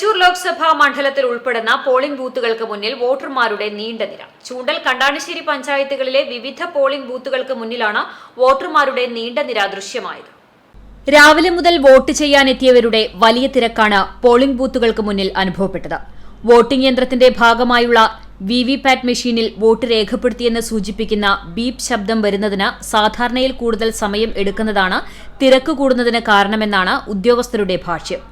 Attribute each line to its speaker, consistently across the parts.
Speaker 1: തൃശൂർ ലോക്സഭാ മണ്ഡലത്തിൽ ഉൾപ്പെടുന്ന പോളിംഗ് ബൂത്തുകൾക്ക് മുന്നിൽ വോട്ടർമാരുടെ നീണ്ട നിര. ചൂണ്ടൽ കണ്ടാണശ്ശേരി പഞ്ചായത്തുകളിലെ വിവിധ പോളിംഗ് ബൂത്തുകൾക്ക് മുന്നിലാണ് വോട്ടർമാരുടെ നീണ്ട നിര ദൃശ്യമായത്. രാവിലെ മുതൽ വോട്ട് ചെയ്യാനെത്തിയവരുടെ വലിയ തിരക്കാണ് പോളിംഗ് ബൂത്തുകൾക്ക് മുന്നിൽ അനുഭവപ്പെട്ടത്. വോട്ടിംഗ് യന്ത്രത്തിന്റെ ഭാഗമായുള്ള വി വി പാറ്റ് മെഷീനിൽ വോട്ട് രേഖപ്പെടുത്തിയെന്ന് സൂചിപ്പിക്കുന്ന ബീപ് ശബ്ദം വരുന്നതിന് സാധാരണയിൽ കൂടുതൽ സമയം എടുക്കുന്നതാണ് തിരക്ക് കൂടുന്നതിന് കാരണമെന്നാണ് ഉദ്യോഗസ്ഥരുടെ ഭാഷ്യം.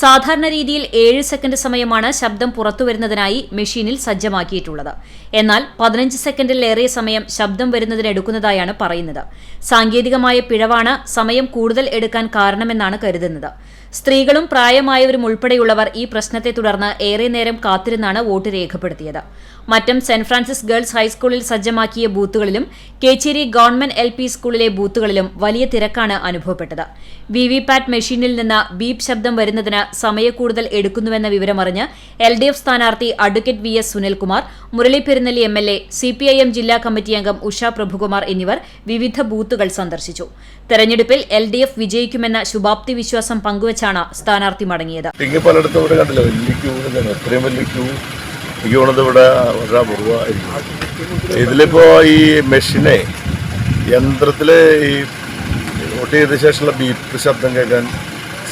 Speaker 1: സാധാരണ രീതിയിൽ ഏഴ് സെക്കൻഡ് സമയമാണ് ശബ്ദം പുറത്തുവരുന്നതിനായി മെഷീനിൽ സജ്ജമാക്കിയിട്ടുള്ളത്. എന്നാൽ പതിനഞ്ച് സെക്കൻഡിലേറെ സമയം ശബ്ദം വരുന്നതിനെടുക്കുന്നതായാണ് പറയുന്നത്. സാങ്കേതികമായ പിഴവാണ് സമയം കൂടുതൽ എടുക്കാൻ കാരണമെന്നാണ് കരുതുന്നത്. സ്ത്രീകളും പ്രായമായവരും ഉൾപ്പെടെയുള്ളവർ ഈ പ്രശ്നത്തെ തുടർന്ന് ഏറെ നേരം കാത്തിരുന്നാണ് വോട്ട് രേഖപ്പെടുത്തിയത്. മറ്റും സെന്റ് ഫ്രാൻസിസ് ഗേൾസ് ഹൈസ്കൂളിൽ സജ്ജമാക്കിയ ബൂത്തുകളിലും കേച്ചേരി ഗവൺമെന്റ് എൽ സ്കൂളിലെ ബൂത്തുകളിലും വലിയ തിരക്കാണ് അനുഭവപ്പെട്ടത്. വി വി പാറ്റ് മെഷീനിൽ നിന്ന് ബീപ് ശബ്ദം വരുന്നതിന് സമയക്കൂടുതൽ എടുക്കുന്നുവെന്ന വിവരമറിഞ്ഞ് എൽ ഡി എഫ് സ്ഥാനാർത്ഥി advocate V S Sunilkumar Murali Perunnali M L A C P I M ജില്ലാ കമ്മിറ്റി അംഗം ഉഷ പ്രഭുകുമാർ എന്നിവർ വിവിധ ബൂത്തുകൾ സന്ദർശിച്ചു. തെരഞ്ഞെടുപ്പിൽ എൽ ഡി എഫ് വിജയിക്കുമെന്ന ശുഭാപ്തി വിശ്വാസം പങ്കുവച്ചാണ് സ്ഥാനാർത്ഥി മടങ്ങിയത്.
Speaker 2: പലയിടത്തും ഇവിടെ കണ്ടില്ല വലിയ ക്യൂ ഇത്രയും വലിയ ക്യൂ. എനിക്ക് തോന്നുന്നത് ഇവിടെ വളരെ ഈ മെഷീനെ യന്ത്രത്തിൽ ഈ വോട്ട് ചെയ്ത ശേഷമുള്ള ബീപ്പ് ശബ്ദം കേൾക്കാൻ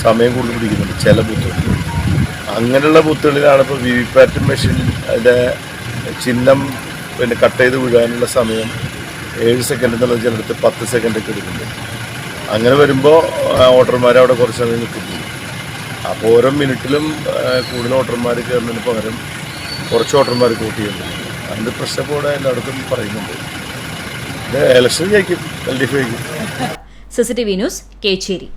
Speaker 2: സമയം കൂടുതൽ പിടിക്കുന്നുണ്ട് ചില ബൂത്തുകളിൽ. അങ്ങനെയുള്ള ബൂത്തുകളിലാണ് ഇപ്പോൾ വി വി പാറ്റ് മെഷീൻ അതിന്റെ ചിഹ്നം പിന്നെ കട്ട് ചെയ്ത് വീഴാനുള്ള സമയം ഏഴ് സെക്കൻഡ് എന്നുള്ളത് ചിലടത്ത് പത്ത് സെക്കൻഡൊക്കെ എടുക്കുന്നുണ്ട്. അങ്ങനെ വരുമ്പോൾ ഓട്ടർമാർ അവിടെ കുറച്ച് സമയം നിൽക്കുന്നു അപ്പോൾ ഓരോ മിനിറ്റിലും കൂടുതൽ ഓട്ടർമാർ കയറുന്നതിന് പകരം കുറച്ച് ഓട്ടർമാർ കൂട്ടിയിട്ടുണ്ട് അതിന്റെ പ്രശ്നം കൂടെ എല്ലായിടത്തും പറയുന്നുണ്ട്. ഇലക്ഷൻ ജയിക്കും എൽ ഡി എഫ് ജയിക്കും
Speaker 1: സിസിടിവി ന്യൂസ് കേച്ചേരി.